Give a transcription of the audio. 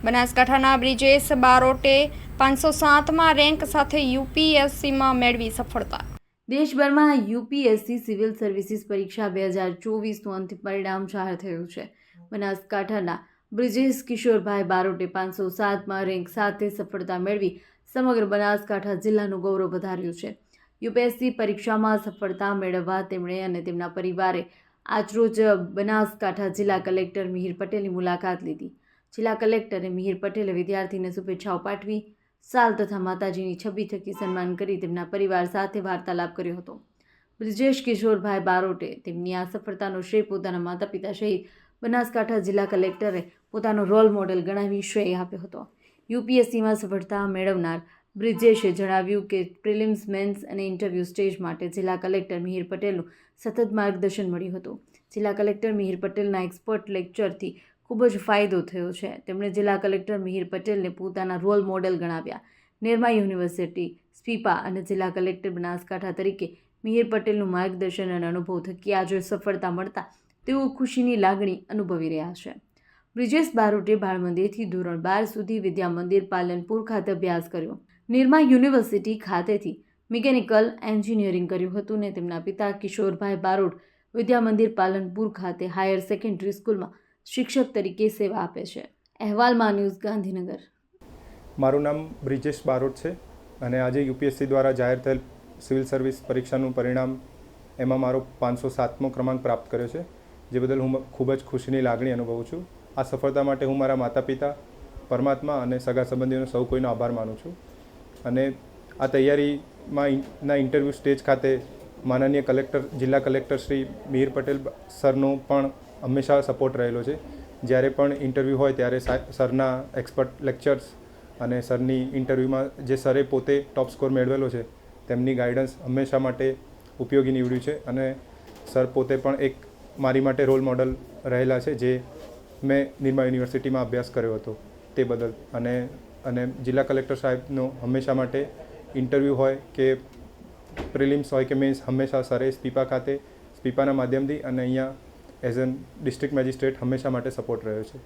બનાસકાંઠાના બ્રિજેશ બારોટે પાંચસો સાતમાં રેન્ક સાથે યુપીએસસીમાં મેળવી સફળતા. દેશભરમાં યુપીએસસી સિવિલ સર્વિસીસ પરીક્ષા બે હજાર ચોવીસનું અંતિમ પરિણામ જાહેર થયું છે. બનાસકાંઠાના બ્રિજેશ કિશોરભાઈ બારોટે પાંચસો સાતમાં રેન્ક સાથે સફળતા મેળવી સમગ્ર બનાસકાંઠા જિલ્લાનું ગૌરવ વધાર્યું છે. યુપીએસસી પરીક્ષામાં સફળતા મેળવવા તેમણે અને તેમના પરિવારે આજરોજ બનાસકાંઠા જિલ્લા કલેક્ટર મિહિર પટેલની મુલાકાત લીધી. જિલ્લા કલેક્ટરે મિહિર પટેલે વિદ્યાર્થીને શુભેચ્છાઓ પાઠવી, સાલ તથા માતાજીની છબી થકી સન્માન કરી તેમના પરિવાર સાથે વાર્તાલાપ કર્યો હતો. બ્રિજેશ કિશોરભાઈ બારોટે તેમની આ સફળતાનો શ્રેય પોતાના માતા પિતા સહિત બનાસકાંઠા જિલ્લા કલેક્ટરે પોતાનો રોલ મોડેલ ગણાવી શ્રેય આપ્યો હતો. યુપીએસસીમાં સફળતા મેળવનાર બ્રિજેશે જણાવ્યું કે પ્રિલિમ્સ, મેન્સ અને ઇન્ટરવ્યૂ સ્ટેજ માટે જિલ્લા કલેક્ટર મિહિર પટેલનું સતત માર્ગદર્શન મળ્યું હતું. જિલ્લા કલેક્ટર મિહિર પટેલના એક્સપર્ટ લેક્ચરથી ખૂબ જ ફાયદો થયો છે. તેમણે જિલ્લા કલેક્ટર મિહિર પટેલને પોતાના રોલ મોડેલ ગણાવ્યા. નિરમા યુનિવર્સિટી, સ્પીપા અને જિલ્લા કલેક્ટર બનાસકાંઠા તરીકે મિહિર પટેલનું માર્ગદર્શન અને અનુભવ થકી આજે સફળતા મળતા તેઓ ખુશીની લાગણી અનુભવી રહ્યા છે. બ્રિજેશ બારોટે બાળ મંદિરથી ધોરણ બાર સુધી વિદ્યા મંદિર પાલનપુર ખાતે અભ્યાસ કર્યો. નિરમા યુનિવર્સિટી ખાતેથી મિકેનિકલ એન્જિનિયરિંગ કર્યું હતું ને તેમના પિતા કિશોરભાઈ બારોટ વિદ્યા મંદિર પાલનપુર ખાતે હાયર સેકન્ડરી સ્કૂલમાં શિક્ષક તરીકે સેવા આપે છે. અહેવાલમાં ન્યૂઝ ગાંધીનગર. મારું નામ બ્રિજેશ બારોટ છે અને આજે યુપીએસસી દ્વારા જાહેર થયેલ સિવિલ સર્વિસ પરીક્ષાનું પરિણામ એમાં મારો પાંચસો સાતમો ક્રમાંક પ્રાપ્ત કર્યો છે, જે બદલ હું ખૂબ જ ખુશીની લાગણી અનુભવું છું. આ સફળતા માટે હું મારા માતા પિતા પરમાત્મા અને સગા સંબંધીઓનો સૌ કોઈનો આભાર માનું છું. અને આ તૈયારીમાં ઇન્ટરવ્યૂ સ્ટેજ ખાતે માનનીય કલેક્ટર, જિલ્લા કલેક્ટર શ્રી મિહિર પટેલ સરનો પણ હંમેશા સપોર્ટ રહેલો છે. જ્યારે પણ ઇન્ટરવ્યૂ હોય ત્યારે સરના એક્સપર્ટ લેક્ચર્સ અને સરની ઇન્ટરવ્યૂમાં જે સરે પોતે ટોપ સ્કોર મેળવેલો છે, તેમની ગાઈડન્સ હંમેશા માટે ઉપયોગી નીવડ્યું છે અને સર પોતે પણ એક મારી માટે રોલ મોડલ રહેલા છે જે મેં નિરમા યુનિવર્સિટીમાં અભ્યાસ કર્યો હતો તે બદલ. અને અને જિલ્લા કલેક્ટર સાહેબનો હંમેશા માટે ઇન્ટરવ્યૂ હોય કે પ્રિલિમ્સ હોય કે મેન્સ હંમેશા સરે સ્પીપા ખાતે સ્પીપાના માધ્યમથી અને અહીંયા એઝ એન ડિસ્ટ્રિક્ટ મેજિસ્ટ્રેટ હંમેશા માટે સપોર્ટ રહ્યો છે.